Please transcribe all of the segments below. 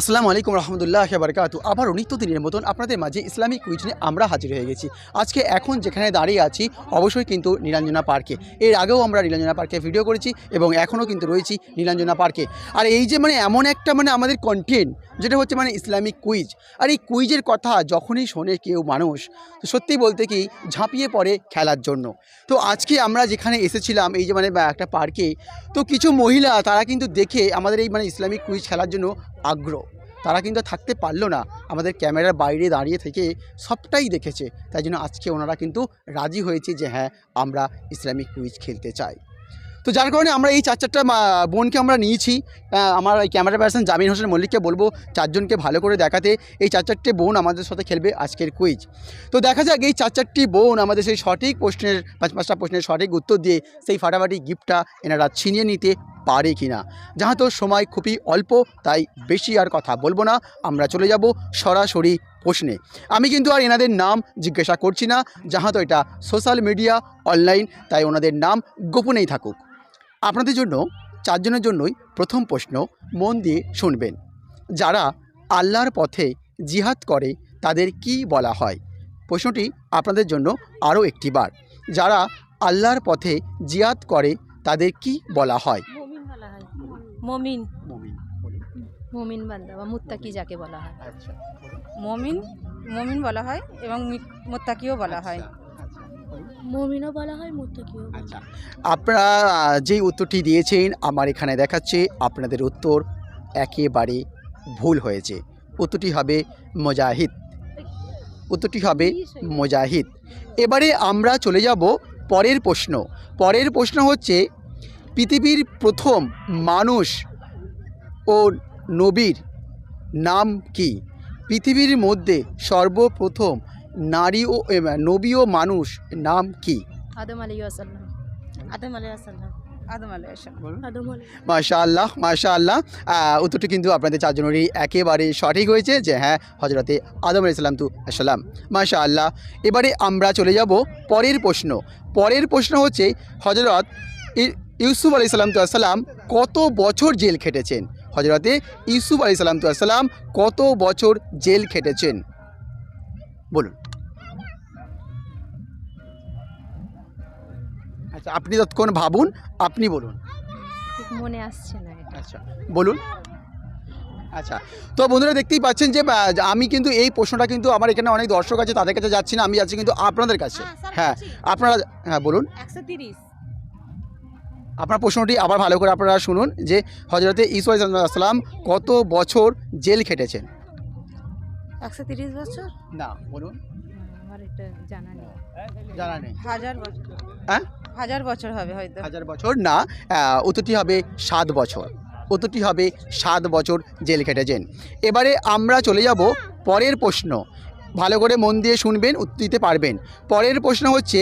আসসালামু আলাইকুম রহমতুল্লাহ বারকাতু আবারও নিত্যদিনের মতন আপনাদের মাঝে ইসলামিক কুইজ নিয়ে আমরা হাজির হয়ে গেছি। আজকে এখন যেখানে দাঁড়িয়ে আছি, অবশ্যই কিন্তু নীলাঞ্জনা পার্কে। এর আগেও আমরা নীলাঞ্জনা পার্কে ভিডিও করেছি এবং এখনও কিন্তু রয়েছি নীলাঞ্জনা পার্কে। আর এই যে মানে এমন একটা মানে আমাদের কন্টেন্ট যেটা হচ্ছে মানে ইসলামিক কুইজ। আর এই কুইজের কথা যখনই শোনে কেউ মানুষ, তো সত্যি বলতে কি ঝাঁপিয়ে পড়ে খেলার জন্য। তো আজকে আমরা যেখানে এসেছিলাম, এই যে মানে একটা পার্কে, তো কিছু মহিলা তারা কিন্তু দেখে আমাদের এই মানে ইসলামিক কুইজ খেলার জন্য আগ্রহ। তারা কিন্তু থাকতে পারল না। আমাদের ক্যামেরার বাইরে দাঁড়িয়ে থেকে সবটাই দেখেছে। তাই জন্য আজকে ওনারা কিন্তু রাজি হয়েছে যে হ্যাঁ আমরা ইসলামিক কুইজ খেলতে চাই। তো যার কারণে আমরা এই চার চারটা বোনকে আমরা নিয়েছি। আমার এই ক্যামেরা পার্সন জামিন হোসেন মল্লিককে বলব চারজনকে ভালো করে দেখাতে। এই চার চারটে বোন আমাদের সাথে খেলবে আজকের কুইজ। তো দেখা যাক এই চার চারটি বোন আমাদের সেই সঠিক প্রশ্নের, পাঁচ পাঁচটা প্রশ্নের সঠিক উত্তর দিয়ে সেই ফাটাফাটি গিফটটা এনারা ছিনিয়ে নিতে পারে কি না? যাহা তো সময় খুবই অল্প, তাই বেশি আর কথা বলব না। আমরা চলে যাব সরাসরি প্রশ্নে। আমি কিন্তু আর এনাদের নাম জিজ্ঞাসা করছি না, যাহা তো এটা সোশ্যাল মিডিয়া অনলাইন তাই ওনাদের নাম গোপনেই থাকুক। আপনাদের জন্য, চারজনের জন্যই প্রথম প্রশ্ন, মন দিয়ে শুনবেন। যারা আল্লাহর পথে জিহাদ করে, তাদের কি বলা হয়? প্রশ্নটি আপনাদের জন্য আরও একটি বার। যারা আল্লাহর পথে জিহাদ করে, তাদের কি বলা হয়? মমিন। মমিন মমিন বান্দা বা মুত্তাকি যাকে বলা হয়। আচ্ছা মমিন মমিন বলা হয় এবং মোত্তাকিও বলা হয়। মমিনও বলা হয় মুত্তাকিও আচ্ছা আপনারা যেই উত্তরটি দিয়েছেন আমার এখানে দেখাচ্ছে আপনাদের উত্তর একেবারে ভুল হয়েছে। উত্তরটি হবে মুজাহিদ। উত্তরটি হবে মুজাহিদ। এবারে আমরা চলে যাব পরের প্রশ্ন। পরের প্রশ্ন হচ্ছে পৃথিবীর প্রথম মানুষ ও নবীর নাম কি? পৃথিবীর মধ্যে সর্বপ্রথম নারী ও নবী ও মানুষ নাম কি? আদম আলী আসাল্লাম আদম আলী আসাল্লাম আদম আলাইসাল্লাম মাশা আল্লাহ মাশা আল্লাহ উত্তরটি কিন্তু আপনাদের চারজনেরই একেবারে সঠিক হয়েছে যে হ্যাঁ হজরতে আদম আলাইসাল্লাম তু আসসালাম মাশা আল্লাহ এবারে আমরা চলে যাব পরের প্রশ্ন। পরের প্রশ্ন হচ্ছে হজরত ইউসুফ আলি সাল্লাম কত বছর জেল খেটেছেন? হজরতে ইউসুফ আলি সাল্লাম কত বছর জেল খেটেছেন? বলুন। আচ্ছা আপনি তৎক্ষণ ভাবুন আপনি বলুন। মনে আসছে না আচ্ছা বলুন। আচ্ছা তো বন্ধুরা দেখতেই পাচ্ছেন যে আমি কিন্তু এই প্রশ্নটা কিন্তু আমার এখানে অনেক দর্শক আছে তাদের কাছে যাচ্ছি না আমি যাচ্ছি কিন্তু আপনাদের কাছে। হ্যাঁ আপনারা হ্যাঁ বলুন। একশো তিরিশ। আপনার প্রশ্নটি আবার ভালো করে আপনারা শুনুন যে হজরতে ইসু আসসালাম কত বছর জেল খেটেছেন? একশো তিরিশ বছর? না বলুন। আমার এটা জানা নেই। জানা নেই। হাজার বছর। হ্যাঁ? হাজার বছর হবে হয়তো। হাজার বছর না উত্তরটি হবে সাত বছর। উত্তরটি হবে সাত বছর জেল খেটেছেন। এবারে আমরা চলে যাব পরের প্রশ্ন। ভালো করে মন দিয়ে শুনবেন উত্তর দিতে পারবেন। পরের প্রশ্ন হচ্ছে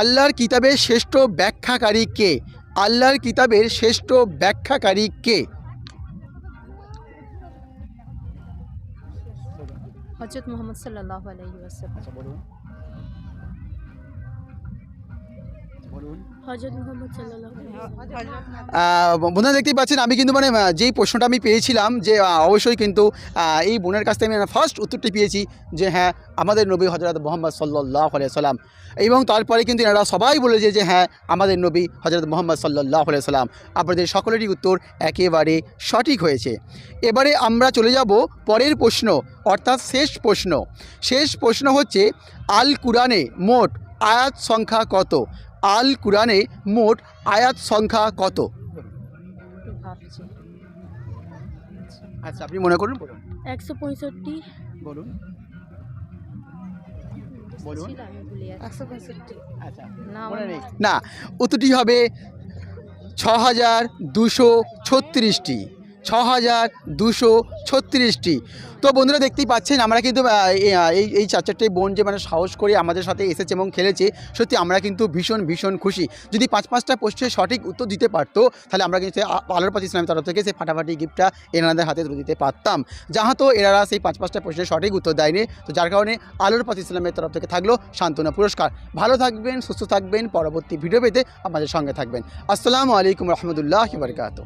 আল্লাহর কিতাবের শ্রেষ্ঠ ব্যাখ্যাকারী কে? আল্লাহর কিতাবের শ্রেষ্ঠ ব্যাখ্যাকারী কে? হজরত মোহাম্মদ সাল্লাহ আলহি বন্ধুরা দেখতেই পাচ্ছেন আমি কিন্তু মানে যেই প্রশ্নটা আমি পেয়েছিলাম যে অবশ্যই কিন্তু এই বোনের কাছ থেকে আমি ফার্স্ট উত্তরটি পেয়েছি যে হ্যাঁ আমাদের নবী হজরত মোহাম্মদ সাল্লাহ সাল্লাম এবং তারপরে কিন্তু এনারা সবাই বলেছে যে হ্যাঁ আমাদের নবী হজরত মোহাম্মদ সাল্লাহ সাল্লাম আপনাদের সকলেরই উত্তর একেবারে সঠিক হয়েছে। এবারে আমরা চলে যাব পরের প্রশ্ন অর্থাৎ শেষ প্রশ্ন। শেষ প্রশ্ন হচ্ছে আল কুরআনে মোট আয়াত সংখ্যা কত? আল কুরআনে মোট আয়াত সংখ্যা কত? আচ্ছা আপনি মনে করুন বলুন। একশো পঁয়ষট্টি। বলুন। বলুন। আচ্ছা না না উত্তরটি হবে ছ হাজার দুশো ছত্রিশটি। ছ হাজার দুশো ছত্রিশটি। তো বন্ধুরা দেখতেই পাচ্ছেন, আমরা কিন্তু এই এই চার চারটে বোন যে মানে সাহস করে আমাদের সাথে এসেছে এবং খেলেছে, সত্যি আমরা কিন্তু ভীষণ ভীষণ খুশি। যদি পাঁচ পাঁচটা প্রশ্নের সঠিক উত্তর দিতে পারতো, তাহলে আমরা কিন্তু আলোর পাতি ইসলামের তরফ থেকে সেই ফাটাফাটি গিফটটা এনাদের হাতে তুলে দিতে পারতাম। যাহা তো এনারা সেই পাঁচ পাঁচটা প্রশ্নের সঠিক উত্তর দেয়নি, তো যার কারণে আলোর পাতি ইসলামের তরফ থেকে থাকল সান্ত্বনা পুরস্কার। ভালো থাকবেন, সুস্থ থাকবেন, পরবর্তী ভিডিও পেতে আমাদের সঙ্গে থাকবেন। আসসালামু আলাইকুম রহমতুল্লাহ বারকাত